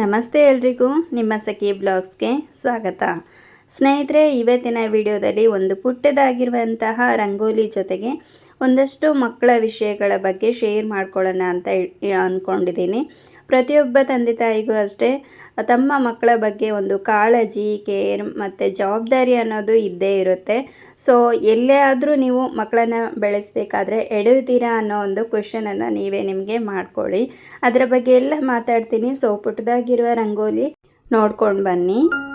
ನಮಸ್ತೆ ಎಲ್ರಿಗೂ. ನಿಮ್ಮ ಸಖಿ ಬ್ಲಾಗ್ಸ್ಗೆ ಸ್ವಾಗತ. ಸ್ನೇಹಿತರೆ, ಇವತ್ತಿನ ವಿಡಿಯೋದಲ್ಲಿ ಒಂದು ಪುಟ್ಟದಾಗಿರುವಂತಹ ರಂಗೋಲಿ ಜೊತೆಗೆ ಒಂದಷ್ಟು ಮಕ್ಕಳ ವಿಷಯಗಳ ಬಗ್ಗೆ ಶೇರ್ ಮಾಡ್ಕೊಳ್ಳೋಣ ಅಂತ ಅಂದ್ಕೊಂಡಿದ್ದೀನಿ ಪ್ರತಿಯೊಬ್ಬ ತಂದೆ ತಾಯಿಗೂ ಅಷ್ಟೇ. ತಮ್ಮ ಮಕ್ಕಳ ಬಗ್ಗೆ ಒಂದು ಕಾಳಜಿ ಕೇರ್ ಮತ್ತು ಜವಾಬ್ದಾರಿ ಅನ್ನೋದು ಇದ್ದೇ ಇರುತ್ತೆ. ಸೊ ಎಲ್ಲೇ ಆದರೂ ನೀವು ಮಕ್ಕಳನ್ನ ಬೆಳೆಸಬೇಕಾದ್ರೆ ಎಡೆಯುತ್ತೀರಾ ಅನ್ನೋ ಒಂದು ಕ್ವಶನನ್ನು ನೀವೇ ನಿಮಗೆ ಮಾಡ್ಕೊಳ್ಳಿ. ಅದರ ಬಗ್ಗೆ ಎಲ್ಲ ಮಾತಾಡ್ತೀನಿ. ಸೊ ಪುಟ್ಟದಾಗಿರುವ ರಂಗೋಲಿ ನೋಡ್ಕೊಂಡು ಬನ್ನಿ.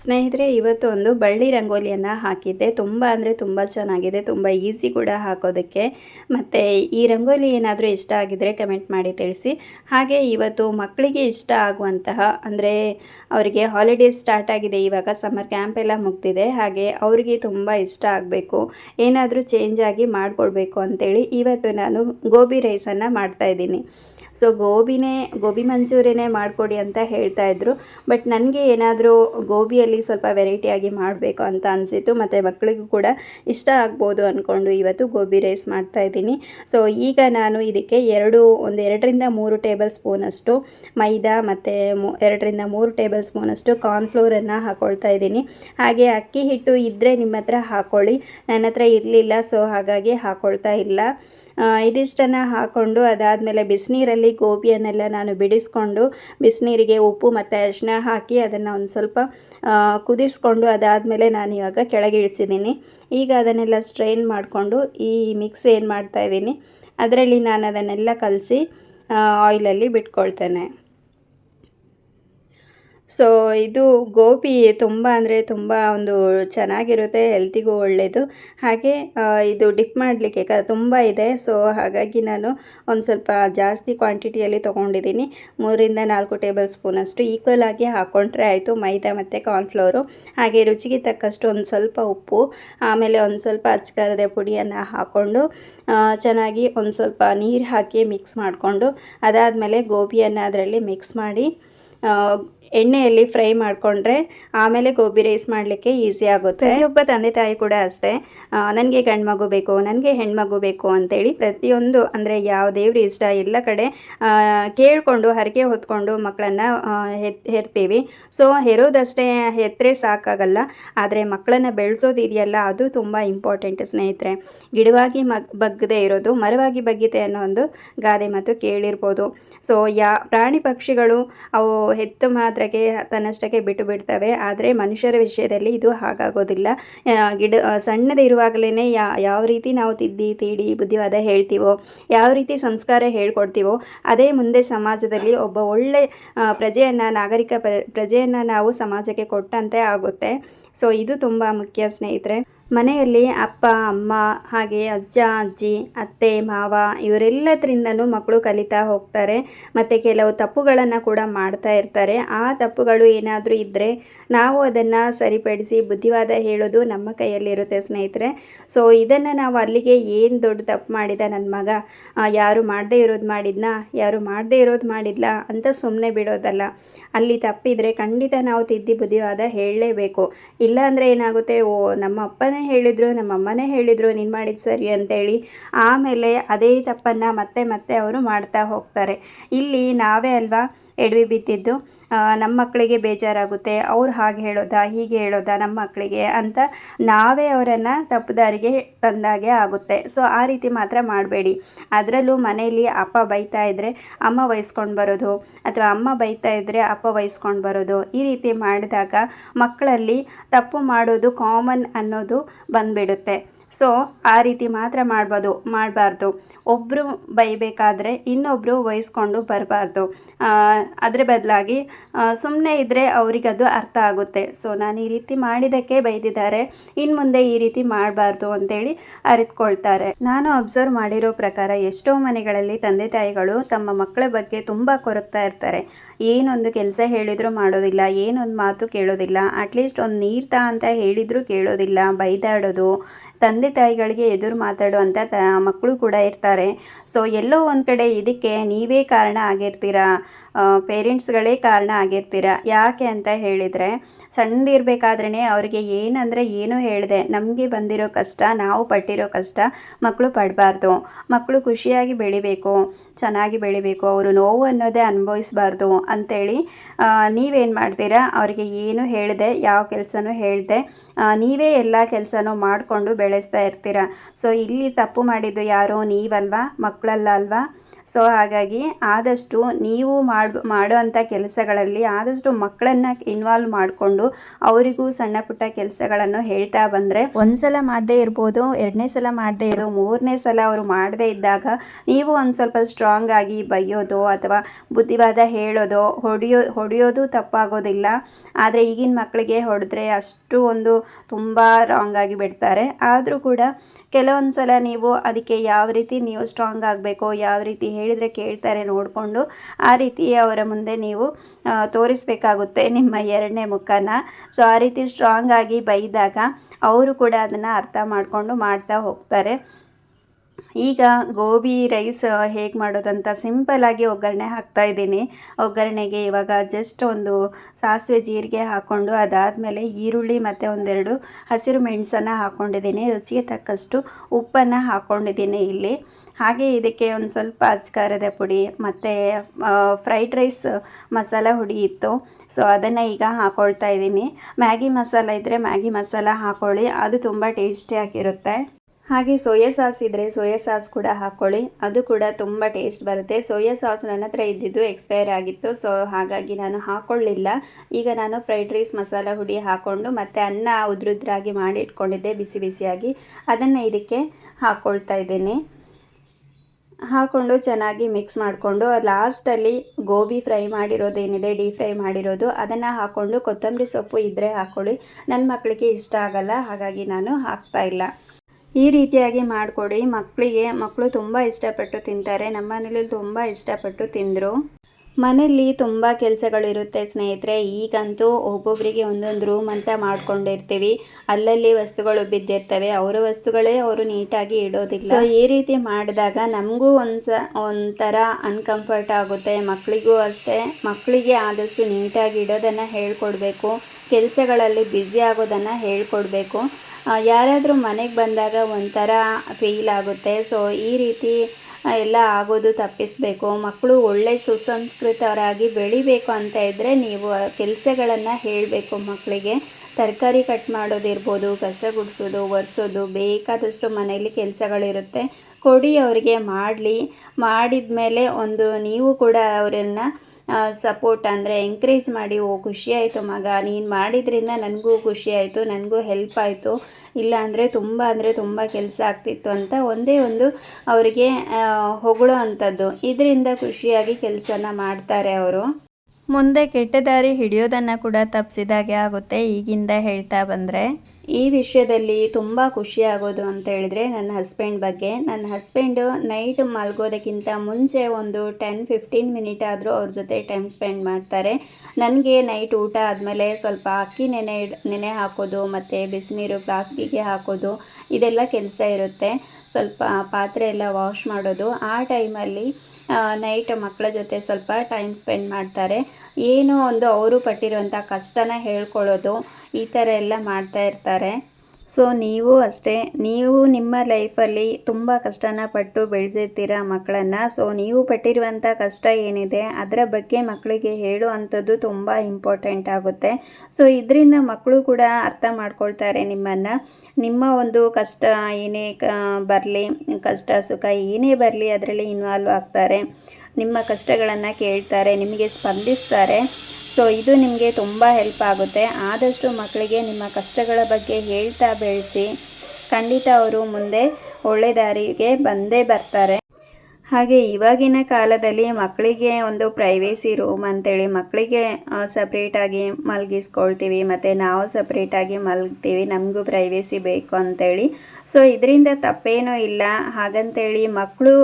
ಸ್ನೇಹಿತರೆ, ಇವತ್ತು ಒಂದು ಬಳ್ಳಿ ರಂಗೋಲಿಯನ್ನು ಹಾಕಿದ್ದೆ. ತುಂಬ ಅಂದರೆ ತುಂಬ ಚೆನ್ನಾಗಿದೆ, ತುಂಬ ಈಸಿ ಕೂಡ ಹಾಕೋದಕ್ಕೆ. ಮತ್ತು ಈ ರಂಗೋಲಿ ಏನಾದರೂ ಇಷ್ಟ ಆಗಿದ್ದರೆ ಕಮೆಂಟ್ ಮಾಡಿ ತಿಳಿಸಿ. ಹಾಗೆ ಇವತ್ತು ಮಕ್ಕಳಿಗೆ ಇಷ್ಟ ಆಗುವಂತಹ, ಅಂದರೆ ಅವರಿಗೆ ಹಾಲಿಡೇಸ್ ಸ್ಟಾರ್ಟ್ ಆಗಿದೆ, ಇವಾಗ ಸಮ್ಮರ್ ಕ್ಯಾಂಪ್ ಎಲ್ಲ ಮುಗ್ದಿದೆ. ಹಾಗೆ ಅವರಿಗೆ ತುಂಬ ಇಷ್ಟ ಆಗಬೇಕು. ಏನಾದರೂ ಚೇಂಜ್ ಆಗಿ ಮಾಡಿಕೊಡ್ಬೇಕು ಅಂತೇಳಿ ಇವತ್ತು ನಾನು ಗೋಬಿ ರೈಸನ್ನು ಮಾಡ್ತಾಯಿದ್ದೀನಿ ಸೊ ಗೋಬಿನೇ, ಗೋಬಿ ಮಂಚೂರಿಯೇ ಮಾಡಿಕೊಡಿ ಅಂತ ಹೇಳ್ತಾ ಇದ್ರು. ಬಟ್ ನನಗೆ ಏನಾದರೂ ಗೋಬಿಯಲ್ಲಿ ಸ್ವಲ್ಪ ವೆರೈಟಿಯಾಗಿ ಮಾಡಬೇಕು ಅಂತ ಅನಿಸಿತು ಮತ್ತು ಮಕ್ಕಳಿಗೂ ಕೂಡ ಇಷ್ಟ ಆಗ್ಬೋದು ಅಂದ್ಕೊಂಡು ಇವತ್ತು ಗೋಬಿ ರೈಸ್ ಮಾಡ್ತಾ ಇದ್ದೀನಿ. ಸೊ ಈಗ ನಾನು ಇದಕ್ಕೆ ಎರಡು, ಒಂದು ಎರಡರಿಂದ ಮೂರು ಟೇಬಲ್ ಸ್ಪೂನಷ್ಟು ಮೈದಾ ಮತ್ತು ಎರಡರಿಂದ ಮೂರು ಟೇಬಲ್ ಸ್ಪೂನಷ್ಟು ಕಾರ್ನ್ಫ್ಲೋರನ್ನು ಹಾಕ್ಕೊಳ್ತಾ ಇದ್ದೀನಿ. ಹಾಗೆ ಅಕ್ಕಿ ಹಿಟ್ಟು ಇದ್ದರೆ ನಿಮ್ಮ ಹತ್ರ ಹಾಕ್ಕೊಳ್ಳಿ ನನ್ನ ಹತ್ರ ಇರಲಿಲ್ಲ ಸೊ ಹಾಗಾಗಿ ಹಾಕ್ಕೊಳ್ತಾ ಇಲ್ಲ. ಇದಿಷ್ಟನ್ನು ಹಾಕ್ಕೊಂಡು ಅದಾದಮೇಲೆ ಬಿಸಿನೀರಲ್ಲಿ ಗೋಬಿಯನ್ನೆಲ್ಲ ನಾನು ಬಿಡಿಸ್ಕೊಂಡು ಬಿಸಿನೀರಿಗೆ ಉಪ್ಪು ಮತ್ತು ಅರಿಶಿನ ಹಾಕಿ ಅದನ್ನು ಒಂದು ಸ್ವಲ್ಪ ಕುದಿಸ್ಕೊಂಡು ಅದಾದಮೇಲೆ ನಾನು ಇವಾಗ ಕೆಳಗೆ ಇಳಿಸಿದ್ದೀನಿ. ಈಗ ಅದನ್ನೆಲ್ಲ ಸ್ಟ್ರೈನ್ ಮಾಡಿಕೊಂಡು ಈ ಮಿಕ್ಸ್ ಏನು ಮಾಡ್ತಾಯಿದ್ದೀನಿ ಅದರಲ್ಲಿ ನಾನು ಅದನ್ನೆಲ್ಲ ಕಲಸಿ ಆಯಿಲಲ್ಲಿ ಬಿಟ್ಕೊಳ್ತೇನೆ. ಸೊ ಇದು ಗೋಬಿ ತುಂಬ ಅಂದರೆ ತುಂಬ ಒಂದು ಚೆನ್ನಾಗಿರುತ್ತೆ ಹೆಲ್ತಿಗೂ ಒಳ್ಳೆಯದು ಹಾಗೆ ಇದು ಡಿಪ್ ಮಾಡಲಿಕ್ಕೆ ಕ, ತುಂಬ ಇದೆ. ಸೊ ಹಾಗಾಗಿ ನಾನು ಒಂದು ಸ್ವಲ್ಪ ಜಾಸ್ತಿ ಕ್ವಾಂಟಿಟಿಯಲ್ಲಿ ತೊಗೊಂಡಿದ್ದೀನಿ. ಮೂರಿಂದ ನಾಲ್ಕು ಟೇಬಲ್ ಸ್ಪೂನಷ್ಟು ಈಕ್ವಲ್ ಆಗಿ ಹಾಕ್ಕೊಂಡ್ರೆ ಆಯಿತು, ಮೈದಾ ಮತ್ತು ಕಾರ್ನ್ಫ್ಲೋರು ಹಾಗೆ ರುಚಿಗೆ ತಕ್ಕಷ್ಟು ಒಂದು ಸ್ವಲ್ಪ ಉಪ್ಪು, ಆಮೇಲೆ ಒಂದು ಸ್ವಲ್ಪ ಅಚ್ಚಕಾರದ ಪುಡಿಯನ್ನು ಹಾಕ್ಕೊಂಡು ಚೆನ್ನಾಗಿ ಒಂದು ಸ್ವಲ್ಪ ನೀರು ಹಾಕಿ ಮಿಕ್ಸ್ ಮಾಡಿಕೊಂಡು, ಅದಾದಮೇಲೆ ಗೋಬಿಯನ್ನು ಅದರಲ್ಲಿ ಮಿಕ್ಸ್ ಮಾಡಿ ಎಣ್ಣೆಯಲ್ಲಿ ಫ್ರೈ ಮಾಡಿಕೊಂಡ್ರೆ ಆಮೇಲೆ ಗೋಬಿ ರೈಸ್ ಮಾಡಲಿಕ್ಕೆ ಈಸಿ ಆಗುತ್ತೆ. ಪ್ರತಿಯೊಬ್ಬ ತಂದೆ ತಾಯಿ ಕೂಡ ಅಷ್ಟೇ. ನನಗೆ ಗಂಡು ಮಗು ಬೇಕು ನನಗೆ ಹೆಣ್ಮಗು ಬೇಕು ಅಂತೇಳಿ ಪ್ರತಿಯೊಂದು ಅಂದರೆ ಯಾವ ದೇವ್ರ ಇಷ್ಟ ಎಲ್ಲ ಕಡೆ ಕೇಳಿಕೊಂಡು ಹರಕೆ ಹೊತ್ಕೊಂಡು ಮಕ್ಕಳನ್ನು ಹೆರ್ತೀವಿ. ಸೊ ಹೆರೋದಷ್ಟೇ ಹೆತ್ತರೆ ಸಾಕಾಗಲ್ಲ. ಆದರೆ ಮಕ್ಕಳನ್ನು ಬೆಳೆಸೋದು ಇದೆಯಲ್ಲ ಅದು ತುಂಬ ಇಂಪಾರ್ಟೆಂಟ್ ಸ್ನೇಹಿತರೆ. ಗಿಡವಾಗಿ ಮಗ್ ಬಗ್ಗದೇ ಇರೋದು ಮರವಾಗಿ ಬಗ್ಗಿದೆ ಅನ್ನೋ ಒಂದು ಗಾದೆ ಮತ್ತು ಕೇಳಿರ್ಬೋದು. ಸೊ ಯಾ ಪ್ರಾಣಿ ಪಕ್ಷಿಗಳು ಅವು ಹೆತ್ತು ಮಾತ್ರಕ್ಕೆ ತನ್ನಷ್ಟಕ್ಕೆ ಬಿಟ್ಟು ಬಿಡ್ತವೆ. ಆದರೆ ಮನುಷ್ಯರ ವಿಷಯದಲ್ಲಿ ಇದು ಹಾಗಾಗೋದಿಲ್ಲ. ಗಿಡ ಸಣ್ಣದಿರುವಾಗಲೇ ಯಾ, ಯಾವ ರೀತಿ ನಾವು ತಿದ್ದಿ, ತೀಡಿ, ಬುದ್ಧಿವಾದ ಹೇಳ್ತೀವೋ, ಯಾವ ರೀತಿ ಸಂಸ್ಕಾರ ಹೇಳ್ಕೊಡ್ತೀವೋ, ಅದೇ ಮುಂದೆ ಸಮಾಜದಲ್ಲಿ ಒಬ್ಬ ಒಳ್ಳೆ ಪ್ರಜೆಯನ್ನು, ನಾಗರಿಕ ಪ್ರ, ಪ್ರಜೆಯನ್ನು ನಾವು ಸಮಾಜಕ್ಕೆ ಕೊಟ್ಟಂತೆ ಆಗುತ್ತೆ. ಸೊ, ಇದು ತುಂಬ ಮುಖ್ಯ ಸ್ನೇಹಿತರೆ. ಮನೆಯಲ್ಲಿ ಅಪ್ಪ, ಅಮ್ಮ, ಹಾಗೆ ಅಜ್ಜ, ಅಜ್ಜಿ, ಅತ್ತೆ, ಮಾವ ಇವರೆಲ್ಲದರಿಂದನೂ ಮಕ್ಕಳು ಕಲಿತಾ ಹೋಗ್ತಾರೆ. ಮತ್ತು ಕೆಲವು ತಪ್ಪುಗಳನ್ನು ಕೂಡ ಮಾಡ್ತಾ ಇರ್ತಾರೆ. ಆ ತಪ್ಪುಗಳು ಏನಾದರೂ ಇದ್ದರೆ ನಾವು ಅದನ್ನು ಸರಿಪಡಿಸಿ ಬುದ್ಧಿವಾದ ಹೇಳೋದು ನಮ್ಮ ಕೈಯಲ್ಲಿರುತ್ತೆ ಸ್ನೇಹಿತರೆ. ಸೊ ಇದನ್ನು ನಾವು ಅಲ್ಲಿಗೆ ಏನು ದೊಡ್ಡ ತಪ್ಪು ಮಾಡಿದ ನನ್ನ ಮಗ? ಯಾರು ಮಾಡದೇ ಇರೋದು ಮಾಡಿದ್ನಾ? ಯಾರು ಮಾಡದೇ ಇರೋದು ಮಾಡಿದ್ಲಾ? ಅಂತ ಸುಮ್ಮನೆ ಬಿಡೋದಲ್ಲ. ಅಲ್ಲಿ ತಪ್ಪಿದರೆ ಖಂಡಿತ ನಾವು ತಿದ್ದಿ ಬುದ್ಧಿವಾದ ಹೇಳಲೇಬೇಕು. ಇಲ್ಲಾಂದರೆ ಏನಾಗುತ್ತೆ, ಓ, ನಮ್ಮ ಅಪ್ಪನೇ ಹೇಳಿದರು, ನಮ್ಮ ಅಮ್ಮನೇ ಹೇಳಿದರು, ನೀನು ಮಾಡಿದ್ದು ಸರಿ ಅಂತೇಳಿ. ಆಮೇಲೆ ಅದೇ ತಪ್ಪನ್ನು ಮತ್ತೆ ಮತ್ತೆ ಅವರು ಮಾಡ್ತಾ ಹೋಗ್ತಾರೆ. ಇಲ್ಲಿ ನಾವೇ ಅಲ್ವಾ ಎಡವಿ ಬಿದ್ದಿದ್ದು? ನಮ್ಮ ಮಕ್ಕಳಿಗೆ ಬೇಜಾರಾಗುತ್ತೆ, ಅವ್ರು ಹಾಗೆ ಹೇಳೋದಾ, ಹೀಗೆ ಹೇಳೋದಾ, ನಮ್ಮ ಮಕ್ಕಳಿಗೆ ಅಂತ ನಾವೇ ಅವರನ್ನು ತಪ್ಪುದಾರಿಗೆ ತಂದಾಗೆ ಆಗುತ್ತೆ. ಸೊ ಆ ರೀತಿ ಮಾತ್ರ ಮಾಡಬೇಡಿ. ಅದರಲ್ಲೂ ಮನೆಯಲ್ಲಿ ಅಪ್ಪ ಬೈತಾ ಇದ್ದರೆ ಅಮ್ಮ ವಹಿಸ್ಕೊಂಡು ಬರೋದು, ಅಥವಾ ಅಮ್ಮ ಬೈತಾ ಇದ್ದರೆ ಅಪ್ಪ ವಹಿಸ್ಕೊಂಡು ಬರೋದು, ಈ ರೀತಿ ಮಾಡಿದಾಗ ಮಕ್ಕಳಲ್ಲಿ ತಪ್ಪು ಮಾಡೋದು ಕಾಮನ್ ಅನ್ನೋದು ಬಂದುಬಿಡುತ್ತೆ. ಸೊ ಆ ರೀತಿ ಮಾತ್ರ ಮಾಡ್ಬೋದು, ಮಾಡಬಾರ್ದು. ಒಬ್ಬರು ಬೈಬೇಕಾದರೆ ಇನ್ನೊಬ್ಬರು ವಹಿಸ್ಕೊಂಡು ಬರಬಾರ್ದು. ಅದರ ಬದಲಾಗಿ ಸುಮ್ಮನೆ ಇದ್ದರೆ ಅವರಿಗದು ಅರ್ಥ ಆಗುತ್ತೆ. ಸೊ ನಾನು ಈ ರೀತಿ ಮಾಡಿದ್ದಕ್ಕೆ ಬೈದಿದ್ದಾರೆ. ಇನ್ನು ಮುಂದೆ ಈ ರೀತಿ ಮಾಡಬಾರ್ದು ಅಂತೇಳಿ ಅರಿತುಕೊಳ್ತಾರೆ. ನಾನು ಅಬ್ಸರ್ವ್ ಮಾಡಿರೋ ಪ್ರಕಾರ ಎಷ್ಟೋ ಮನೆಗಳಲ್ಲಿ ತಂದೆ ತಾಯಿಗಳು ತಮ್ಮ ಮಕ್ಕಳ ಬಗ್ಗೆ ತುಂಬ ಕೊರಗ್ತಾ ಇರ್ತಾರೆ. ಏನೊಂದು ಕೆಲಸ ಹೇಳಿದರೂ ಮಾಡೋದಿಲ್ಲ, ಏನೊಂದು ಮಾತು ಕೇಳೋದಿಲ್ಲ ಅಟ್ಲೀಸ್ಟ್ ಒಂದು ನೀರ್ತಾ ಅಂತ ಹೇಳಿದರೂ ಕೇಳೋದಿಲ್ಲ, ಬೈದಾಡೋದು, ತಂದೆ ತಾಯಿಗಳಿಗೆ ಎದುರು ಮಾತಾಡುವಂಥ ಮಕ್ಕಳು ಕೂಡ ಇರ್ತಾರೆ. ಸೊ ಎಲ್ಲೋ ಒಂದು ಕಡೆ ಇದಕ್ಕೆ ನೀವೇ ಕಾರಣ ಆಗಿರ್ತೀರಾ? ಪೇರೆಂಟ್ಸ್ಗಳೇ ಕಾರಣ ಆಗಿರ್ತೀರಾ? ಯಾಕೆ ಅಂತ ಹೇಳಿದರೆ ಸಣ್ಣದಿರಬೇಕಾದ್ರೇ ಅವರಿಗೆ ಏನಂದರೆ ಏನು ಹೇಳಿದೆ, ನಮಗೆ ಬಂದಿರೋ ಕಷ್ಟ, ನಾವು ಪಟ್ಟಿರೋ ಕಷ್ಟ ಮಕ್ಕಳು ಪಡಬಾರ್ದು. ಮಕ್ಕಳು ಖುಷಿಯಾಗಿ ಬೆಳಿಬೇಕು, ಚೆನ್ನಾಗಿ ಬೆಳಿಬೇಕು, ಅವರು ನೋವು ಅನ್ನೋದೇ ಅನುಭವಿಸಬಾರ್ದು ಅಂಥೇಳಿ ನೀವೇನು ಮಾಡ್ತೀರಾ? ಅವರಿಗೆ ಏನು ಹೇಳಿದೆ, ಯಾವ ಕೆಲಸನೂ ಹೇಳಿದೆ ನೀವೇ ಎಲ್ಲ ಕೆಲಸನೂ ಮಾಡಿಕೊಂಡು ಬೆಳೆಸ್ತಾ ಇರ್ತೀರ? ಸೊ ಇಲ್ಲಿ ತಪ್ಪು ಮಾಡಿದ್ದು ಯಾರೋ ನೀವಲ್ವಾ? ಮಕ್ಕಳಲ್ಲ ಅಲ್ವಾ? ಸೊ ಹಾಗಾಗಿ ಆದಷ್ಟು ನೀವು ಮಾಡಿ, ಮಾಡುವಂಥ ಕೆಲಸಗಳಲ್ಲಿ ಆದಷ್ಟು ಮಕ್ಕಳನ್ನು ಇನ್ವಾಲ್ವ್ ಮಾಡಿಕೊಂಡು ಅವರಿಗೂ ಸಣ್ಣ ಪುಟ್ಟ ಕೆಲಸಗಳನ್ನು ಹೇಳ್ತಾ ಬಂದರೆ ಒಂದು ಸಲ ಮಾಡದೇ ಇರ್ಬೋದು, ಎರಡನೇ ಸಲ ಮಾಡದೇ ಇರೋ, ಮೂರನೇ ಸಲ ಅವರು ಮಾಡದೇ ಇದ್ದಾಗ ನೀವು ಒಂದು ಸ್ವಲ್ಪ ಸ್ಟ್ರಾಂಗ್ ಆಗಿ ಬೈಯೋದು ಅಥವಾ ಬುದ್ಧಿವಾದ ಹೇಳೋದು ಹೊಡೆಯೋ, ಹೊಡೆಯೋದು ತಪ್ಪಾಗೋದಿಲ್ಲ. ಆದರೆ ಈಗಿನ ಮಕ್ಕಳಿಗೆ ಹೊಡೆದ್ರೆ ಅಷ್ಟು ಒಂದು ತುಂಬ ರಾಂಗ್ ಆಗಿ ಬಿಡ್ತಾರೆ. ಆದರೂ ಕೂಡ ಕೆಲವೊಂದು ಸಲ ನೀವು ಅದಕ್ಕೆ ಯಾವ ರೀತಿ ನೀವು ಸ್ಟ್ರಾಂಗ್ ಆಗಬೇಕು, ಯಾವ ರೀತಿ ಹೇಳಿದರೆ ಕೇಳ್ತಾರೆ ನೋಡಿಕೊಂಡು ಆ ರೀತಿ ಅವರ ಮುಂದೆ ನೀವು ತೋರಿಸಬೇಕಾಗುತ್ತೆ ನಿಮ್ಮ ಎರಡನೇ ಮುಖನ. ಸೊ ಆ ರೀತಿ ಸ್ಟ್ರಾಂಗ್ ಆಗಿ ಬೈದಾಗ ಅವರು ಕೂಡ ಅದನ್ನು ಅರ್ಥ ಮಾಡಿಕೊಂಡು ಮಾಡ್ತಾ ಹೋಗ್ತಾರೆ. ಈಗ ಗೋಬಿ, ರೈಸ್ ಹೇಗೆ ಮಾಡೋದಂತ ಸಿಂಪಲ್ಲಾಗಿ ಒಗ್ಗರಣೆ ಹಾಕ್ತಾ ಇದ್ದೀನಿ. ಒಗ್ಗರಣೆಗೆ ಇವಾಗ ಜಸ್ಟ್ ಒಂದು ಸಾಸಿವೆ ಜೀರಿಗೆ ಹಾಕ್ಕೊಂಡು ಅದಾದಮೇಲೆ ಈರುಳ್ಳಿ ಮತ್ತು ಒಂದೆರಡು ಹಸಿರು ಮೆಣಸನ್ನು ಹಾಕ್ಕೊಂಡಿದ್ದೀನಿ ರುಚಿಗೆ ತಕ್ಕಷ್ಟು ಉಪ್ಪನ್ನು ಹಾಕ್ಕೊಂಡಿದ್ದೀನಿ ಇಲ್ಲಿ. ಹಾಗೆ ಇದಕ್ಕೆ ಒಂದು ಸ್ವಲ್ಪ ಅಚ್ಕಾರದ ಪುಡಿ ಮತ್ತು ಫ್ರೈಡ್ ರೈಸ್ ಮಸಾಲ ಹುಡಿ ಇತ್ತು. ಸೊ ಅದನ್ನು ಈಗ ಹಾಕ್ಕೊಳ್ತಾ ಇದ್ದೀನಿ. ಮ್ಯಾಗಿ ಮಸಾಲ ಇದ್ದರೆ ಮ್ಯಾಗಿ ಮಸಾಲ ಹಾಕ್ಕೊಳ್ಳಿ ಅದು ತುಂಬ ಟೇಸ್ಟಿಯಾಗಿರುತ್ತೆ ಹಾಗೆ ಸೋಯಾ ಸಾಸ್ ಇದ್ದರೆ ಸೋಯಾ ಸಾಸ್ ಕೂಡ ಹಾಕ್ಕೊಳ್ಳಿ ಅದು ಕೂಡ ತುಂಬ ಟೇಸ್ಟ್ ಬರುತ್ತೆ. ಸೋಯಾ ಸಾಸ್ ನನ್ನ ಹತ್ರ ಇದ್ದಿದ್ದು ಎಕ್ಸ್ಪೈರ್ ಆಗಿತ್ತು. ಸೊ, ಹಾಗಾಗಿ ನಾನು ಹಾಕ್ಕೊಳ್ಳಿಲ್ಲ ಈಗ ನಾನು ಫ್ರೈಡ್ ರೈಸ್ ಮಸಾಲ ಹುಡಿ ಹಾಕ್ಕೊಂಡು ಮತ್ತು ಅನ್ನ ಉದ್ರುದ್ರಾಗಿ ಮಾಡಿ ಇಟ್ಕೊಂಡಿದ್ದೆ ಬಿಸಿ ಬಿಸಿಯಾಗಿ. ಅದನ್ನು ಇದಕ್ಕೆ ಹಾಕ್ಕೊಳ್ತಾ ಇದ್ದೀನಿ. ಹಾಕ್ಕೊಂಡು ಚೆನ್ನಾಗಿ ಮಿಕ್ಸ್ ಮಾಡಿಕೊಂಡು ಲಾಸ್ಟಲ್ಲಿ ಗೋಬಿ ಫ್ರೈ ಮಾಡಿರೋದೇನಿದೆ, ಡೀಪ್ ಫ್ರೈ ಮಾಡಿರೋದು, ಅದನ್ನು ಹಾಕ್ಕೊಂಡು ಕೊತ್ತಂಬರಿ ಸೊಪ್ಪು ಇದ್ದರೆ ಹಾಕ್ಕೊಳ್ಳಿ ನನ್ನ ಮಕ್ಕಳಿಗೆ ಇಷ್ಟ ಆಗಲ್ಲ, ಹಾಗಾಗಿ ನಾನು ಹಾಕ್ತಾ ಇಲ್ಲ. ಈ ರೀತಿಯಾಗಿ ಮಾಡಿಕೊಡಿ. ಮಕ್ಕಳಿಗೆ ಮಕ್ಕಳು ತುಂಬ ಇಷ್ಟಪಟ್ಟು ತಿಂತಾರೆ. ನಮ್ಮ ಮನೇಲಿ ತುಂಬ ಇಷ್ಟಪಟ್ಟು ತಿಂದರು. ಮನೆಯಲ್ಲಿ ತುಂಬ ಕೆಲಸಗಳಿರುತ್ತೆ ಸ್ನೇಹಿತರೆ. ಈಗಂತೂ ಒಬ್ಬೊಬ್ಬರಿಗೆ ಒಂದೊಂದು ರೂಮ್ ಅಂತ ಮಾಡ್ಕೊಂಡಿರ್ತೀವಿ. ಅಲ್ಲಲ್ಲಿ ವಸ್ತುಗಳು ಬಿದ್ದಿರ್ತವೆ. ಅವರ ವಸ್ತುಗಳೇ ಅವರು ನೀಟಾಗಿ ಇಡೋದಿಲ್ಲ. ಸೊ ಈ ರೀತಿ ಮಾಡಿದಾಗ ನಮಗೂ ಒಂದ್ಸ, ಒಂಥರ ಅನ್ಕಂಫರ್ಟ್ ಆಗುತ್ತೆ. ಮಕ್ಕಳಿಗೂ ಅಷ್ಟೇ. ಮಕ್ಕಳಿಗೆ ಆದಷ್ಟು ನೀಟಾಗಿ ಇಡೋದನ್ನು ಹೇಳ್ಕೊಡ್ಬೇಕು. ಕೆಲಸಗಳಲ್ಲಿ ಬ್ಯುಸಿ ಆಗೋದನ್ನು ಹೇಳ್ಕೊಡ್ಬೇಕು. ಯಾರಾದರೂ ಮನೆಗೆ ಬಂದಾಗ ಒಂಥರ ಫೀಲ್ ಆಗುತ್ತೆ. ಸೊ ಈ ರೀತಿ ಎಲ್ಲ ಆಗೋದು ತಪ್ಪಿಸಬೇಕು. ಮಕ್ಕಳು ಒಳ್ಳೆ ಸುಸಂಸ್ಕೃತರಾಗಿ ಬೆಳಿಬೇಕು ಅಂತ ಇದ್ದರೆ ನೀವು ಕೆಲಸಗಳನ್ನು ಹೇಳಬೇಕು ಮಕ್ಕಳಿಗೆ ತರಕಾರಿ ಕಟ್ ಮಾಡೋದಿರ್ಬೋದು ಕಸ ಗುಡಿಸೋದು, ಒರೆಸೋದು, ಬೇಕಾದಷ್ಟು ಮನೆಯಲ್ಲಿ ಕೆಲಸಗಳಿರುತ್ತೆ. ಕೊಡಿ ಅವರಿಗೆ, ಮಾಡಲಿ. ಮಾಡಿದ ಮೇಲೆ ಒಂದು ನೀವು ಕೂಡ ಅವರನ್ನು ಸಪೋರ್ಟ್ ಅಂದರೆ ಎಂಕರೇಜ್ ಮಾಡಿ, ಓ, ಖುಷಿ ಆಯಿತು ಮಗ, ನೀನು ಮಾಡಿದ್ರಿಂದ ನನಗೂ ಖುಷಿ ಆಯಿತು, ನನಗೂ ಹೆಲ್ಪ್ ಆಯಿತು, ಇಲ್ಲ ಅಂದರೆ ತುಂಬ ಅಂದರೆ ತುಂಬ ಕೆಲಸ ಆಗ್ತಿತ್ತು ಅಂತ ಒಂದೇ ಒಂದು ಅವರಿಗೆ ಹೊಗಳೋ ಅಂಥದ್ದು. ಇದರಿಂದ ಖುಷಿಯಾಗಿ ಕೆಲಸನ ಮಾಡ್ತಾರೆ ಅವರು. ಮುಂದೆ ಕೆಟ್ಟ ದಾರಿ ಹಿಡಿಯೋದನ್ನು ಕೂಡ ತಪ್ಪಿಸಿದಾಗೆ ಆಗುತ್ತೆ ಈಗಿಂದ ಹೇಳ್ತಾ ಬಂದರೆ. ಈ ವಿಷಯದಲ್ಲಿ ತುಂಬ ಖುಷಿ ಆಗೋದು ಅಂತ ಹೇಳಿದ್ರೆ ನನ್ನ ಹಸ್ಬೆಂಡ್ ಬಗ್ಗೆ. ನನ್ನ ಹಸ್ಬೆಂಡು ನೈಟ್ ಮಲ್ಗೋದಕ್ಕಿಂತ ಮುಂಚೆ ಒಂದು ಟೆನ್ ಫಿಫ್ಟೀನ್ ಮಿನಿಟ್ ಆದರೂ ಅವ್ರ ಜೊತೆ ಟೈಮ್ ಸ್ಪೆಂಡ್ ಮಾಡ್ತಾರೆ. ನನಗೆ ನೈಟ್ ಊಟ ಆದಮೇಲೆ ಸ್ವಲ್ಪ ಅಕ್ಕಿ ನೆನೆ ನೆನೆ ಹಾಕೋದು, ಮತ್ತು ಬಿಸಿನೀರು ಫ್ಲಾಸ್ಕಿಗೆ ಹಾಕೋದು, ಇದೆಲ್ಲ ಕೆಲಸ ಇರುತ್ತೆ. ಸ್ವಲ್ಪ ಪಾತ್ರೆ ಎಲ್ಲ ವಾಶ್ ಮಾಡೋದು. ಆ ಟೈಮಲ್ಲಿ ನೈಟ್ ಮಕ್ಕಳ ಜೊತೆ ಸ್ವಲ್ಪ ಟೈಮ್ ಸ್ಪೆಂಡ್ ಮಾಡ್ತಾರೆ. ಏನೋ ಒಂದು ಅವರು ಪಟ್ಟಿರುವಂಥ ಕಷ್ಟನ ಹೇಳ್ಕೊಳ್ಳೋದು ಈ ಥರ ಎಲ್ಲ ಮಾಡ್ತಾ ಇರ್ತಾರೆ. ಸೊ ನೀವು ಅಷ್ಟೇ, ನೀವು ನಿಮ್ಮ ಲೈಫಲ್ಲಿ ತುಂಬ ಕಷ್ಟನ ಪಟ್ಟು ಬೆಳೆಸಿರ್ತೀರ ಮಕ್ಕಳನ್ನು? ಸೊ ನೀವು ಪಟ್ಟಿರುವಂಥ ಕಷ್ಟ ಏನಿದೆ, ಅದರ ಬಗ್ಗೆ ಮಕ್ಕಳಿಗೆ ಹೇಳುವಂಥದ್ದು ತುಂಬ ಇಂಪಾರ್ಟೆಂಟ್ ಆಗುತ್ತೆ. ಸೊ ಇದರಿಂದ ಮಕ್ಕಳು ಕೂಡ ಅರ್ಥ ಮಾಡ್ಕೊಳ್ತಾರೆ ನಿಮ್ಮನ್ನು. ನಿಮ್ಮ ಒಂದು ಕಷ್ಟ ಏನೇ ಬರಲಿ, ಕಷ್ಟ ಸುಖ ಏನೇ ಬರಲಿ ಅದರಲ್ಲಿ ಇನ್ವಾಲ್ವ್ ಆಗ್ತಾರೆ. ನಿಮ್ಮ ಕಷ್ಟಗಳನ್ನು ಕೇಳ್ತಾರೆ, ನಿಮಗೆ ಸ್ಪಂದಿಸ್ತಾರೆ. ಸೊ ಇದು ನಿಮಗೆ ತುಂಬ ಹೆಲ್ಪ್ ಆಗುತ್ತೆ. ಆದಷ್ಟು ಮಕ್ಕಳಿಗೆ ನಿಮ್ಮ ಕಷ್ಟಗಳ ಬಗ್ಗೆ ಹೇಳ್ತಾ ಬೆಳೆಸಿ, ಖಂಡಿತ ಅವರು ಮುಂದೆ ಒಳ್ಳೆ ದಾರಿಗೆ ಬಂದೇ ಬರ್ತಾರೆ. ಹಾಗೆ ಇವಾಗಿನ ಕಾಲದಲ್ಲಿ ಮಕ್ಕಳಿಗೆ ಒಂದು ಪ್ರೈವೇಸಿ ರೂಮ್ ಅಂತೇಳಿ ಮಕ್ಕಳಿಗೆ ಸಪ್ರೇಟಾಗಿ ಮಲಗಿಸ್ಕೊಳ್ತೀವಿ, ಮತ್ತು ನಾವು ಸಪ್ರೇಟಾಗಿ ಮಲಗ್ತೀವಿ, ನಮಗೂ ಪ್ರೈವೇಸಿ ಬೇಕು ಅಂತೇಳಿ. ಸೊ ಇದರಿಂದ ತಪ್ಪೇನೂ ಇಲ್ಲ. ಹಾಗಂತೇಳಿ ಮಕ್ಕಳು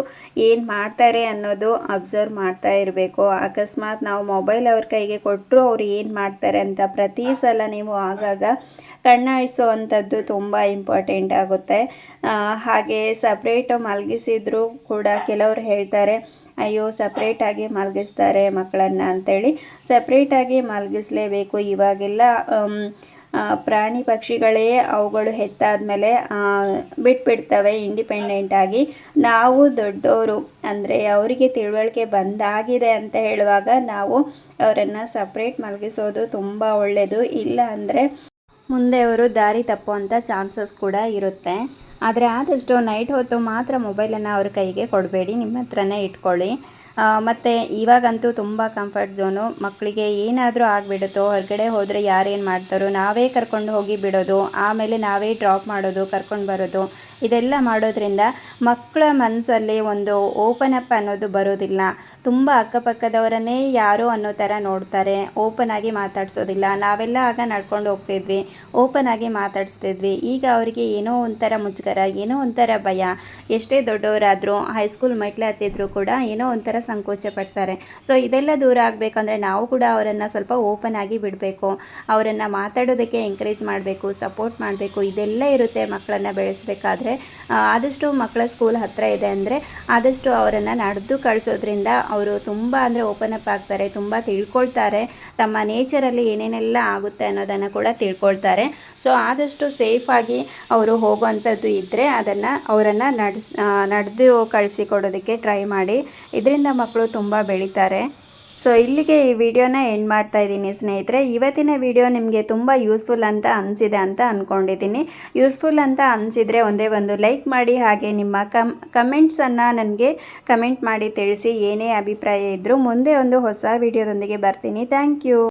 ಏನು ಮಾಡ್ತಾರೆ ಅನ್ನೋದು ಅಬ್ಸರ್ವ್ ಮಾಡ್ತಾ ಇರಬೇಕು. ಅಕಸ್ಮಾತ್ ನಾವು ಮೊಬೈಲ್ ಅವ್ರ ಕೈಗೆ ಕೊಟ್ಟರು ಅವ್ರು ಏನು ಮಾಡ್ತಾರೆ ಅಂತ ಪ್ರತಿ ಸಲ ನೀವು ಆಗಾಗ ಕಣ್ಣಾಯಿಸುವಂಥದ್ದು ತುಂಬ ಇಂಪಾರ್ಟೆಂಟ್ ಆಗುತ್ತೆ. ಹಾಗೆ ಸಪ್ರೇಟು ಮಲಗಿಸಿದ್ರು ಕೂಡ ಕೆಲವರು ಹೇಳ್ತಾರೆ, ಅಯ್ಯೋ ಸಪ್ರೇಟಾಗಿ ಮಲಗಿಸ್ತಾರೆ ಮಕ್ಕಳನ್ನು ಅಂಥೇಳಿ ಸಪ್ರೇಟಾಗಿ ಮಲಗಿಸ್ಲೇಬೇಕು. ಇವಾಗೆಲ್ಲ ಪ್ರಾಣಿ ಪಕ್ಷಿಗಳೇ ಅವುಗಳು ಹೆತ್ತಾದಮೇಲೆ ಬಿಟ್ಬಿಡ್ತವೆ ಇಂಡಿಪೆಂಡೆಂಟಾಗಿ ನಾವು ದೊಡ್ಡವರು ಅಂದರೆ ಅವರಿಗೆ ತಿಳುವಳಿಕೆ ಬಂದಾಗಿದೆ ಅಂತ ಹೇಳುವಾಗ ನಾವು ಅವರನ್ನು ಸಪ್ರೇಟ್ ಮಲಗಿಸೋದು ತುಂಬ ಒಳ್ಳೆಯದು ಇಲ್ಲ ಅಂದರೆ ಮುಂದೆ ಅವರು ದಾರಿ ತಪ್ಪುವಂಥ ಚಾನ್ಸಸ್ ಕೂಡ ಇರುತ್ತೆ. ಆದರೆ ಆದಷ್ಟು ನೈಟ್ ಹೊತ್ತು ಮಾತ್ರ ಮೊಬೈಲನ್ನು ಅವ್ರ ಕೈಗೆ ಕೊಡಬೇಡಿ, ನಿಮ್ಮ ಹತ್ರನೇ ಇಟ್ಕೊಳ್ಳಿ. ಮತ್ತು ಇವಾಗಂತೂ ತುಂಬ ಕಂಫರ್ಟ್ ಝೋನು ಮಕ್ಕಳಿಗೆ ಏನಾದರೂ ಆಗಿಬಿಡುತ್ತೋ, ಹೊರಗಡೆ ಹೋದರೆ ಯಾರೇನು ಮಾಡ್ತಾರೋ, ನಾವೇ ಕರ್ಕೊಂಡು ಹೋಗಿ ಬಿಡೋದು, ಆಮೇಲೆ ನಾವೇ ಡ್ರಾಪ್ ಮಾಡೋದು, ಕರ್ಕೊಂಡು ಬರೋದು. ಇದೆಲ್ಲ ಮಾಡೋದ್ರಿಂದ ಮಕ್ಕಳ ಮನಸ್ಸಲ್ಲಿ ಒಂದು ಓಪನ್ ಅಪ್ ಅನ್ನೋದು ಬರೋದಿಲ್ಲ. ತುಂಬ ಅಕ್ಕಪಕ್ಕದವರನ್ನೇ ಯಾರು ಅನ್ನೋ ಥರ ನೋಡ್ತಾರೆ. ಓಪನ್ ಆಗಿ ಮಾತಾಡ್ಸೋದಿಲ್ಲ. ನಾವೆಲ್ಲ ಆಗ ನಡ್ಕೊಂಡು ಹೋಗ್ತಿದ್ವಿ. ಓಪನ್ ಆಗಿ ಮಾತಾಡಿಸ್ತಿದ್ವಿ. ಈಗ ಅವರಿಗೆ ಏನೋ ಒಂಥರ ಮುಜುಗರ, ಏನೋ ಒಂಥರ ಭಯ. ಎಷ್ಟೇ ದೊಡ್ಡವರಾದರೂ ಹೈಸ್ಕೂಲ್ ಮೆಟ್ಲು ಹತ್ತಿದ್ರು ಕೂಡ ಏನೋ ಒಂಥರ ಸಂಕೋಚ ಪಡ್ತಾರೆ. ಸೊ ಇದೆಲ್ಲ ದೂರ ಆಗಬೇಕಂದ್ರೆ ನಾವು ಕೂಡ ಅವರನ್ನು ಸ್ವಲ್ಪ ಓಪನ್ ಆಗಿ ಬಿಡಬೇಕು. ಅವರನ್ನು ಮಾತಾಡೋದಕ್ಕೆ ಎಂಕರೇಜ್ ಮಾಡಬೇಕು ಸಪೋರ್ಟ್ ಮಾಡಬೇಕು. ಇದೆಲ್ಲ ಇರುತ್ತೆ ಮಕ್ಕಳನ್ನು ಬೆಳೆಸಬೇಕಾದ್ರೆ. ಆದಷ್ಟು ಮಕ್ಕಳ ಸ್ಕೂಲ್ ಹತ್ತಿರ ಇದೆ ಅಂದರೆ ಆದಷ್ಟು ಅವರನ್ನು ನಡೆದು ಕಳಿಸೋದ್ರಿಂದ ಅವರು ತುಂಬ ಅಂದರೆ ಓಪನ್ ಅಪ್ ಆಗ್ತಾರೆ, ತುಂಬ ತಿಳ್ಕೊಳ್ತಾರೆ. ತಮ್ಮ ನೇಚರಲ್ಲಿ ಏನೇನೆಲ್ಲ ಆಗುತ್ತೆ ಅನ್ನೋದನ್ನು ಕೂಡ ತಿಳ್ಕೊಳ್ತಾರೆ. ಸೊ ಆದಷ್ಟು ಸೇಫಾಗಿ ಅವರು ಹೋಗುವಂಥದ್ದು ಇದ್ದರೆ ಅದನ್ನು ಅವರನ್ನು ನಡೆಸ್ ನಡೆದು ಕಳಿಸಿಕೊಡೋದಕ್ಕೆ ಟ್ರೈ ಮಾಡಿ. ಇದರಿಂದ ಮಕ್ಕಳು ತುಂಬ ಬೆಳೀತಾರೆ. ಸೊ ಇಲ್ಲಿಗೆ ಈ ವಿಡಿಯೋನ ಎಂಡ್ ಮಾಡ್ತಾ ಇದ್ದೀನಿ ಸ್ನೇಹಿತರೆ. ಇವತ್ತಿನ ವಿಡಿಯೋ ನಿಮಗೆ ತುಂಬ ಯೂಸ್ಫುಲ್ ಅಂತ ಅನಿಸಿದೆ ಅಂತ ಅಂದ್ಕೊಂಡಿದ್ದೀನಿ ಯೂಸ್ಫುಲ್ ಅಂತ ಅನಿಸಿದರೆ ಒಂದೇ ಒಂದು ಲೈಕ್ ಮಾಡಿ, ಹಾಗೆ ನಿಮ್ಮ ಕಮ್ ಕಮೆಂಟ್ಸನ್ನು ನನಗೆ ಕಮೆಂಟ್ ಮಾಡಿ ತಿಳಿಸಿ ಏನೇ ಅಭಿಪ್ರಾಯ ಇದ್ದರೂ ಮುಂದೆ ಒಂದು ಹೊಸ ವಿಡಿಯೋದೊಂದಿಗೆ ಬರ್ತೀನಿ. Thank you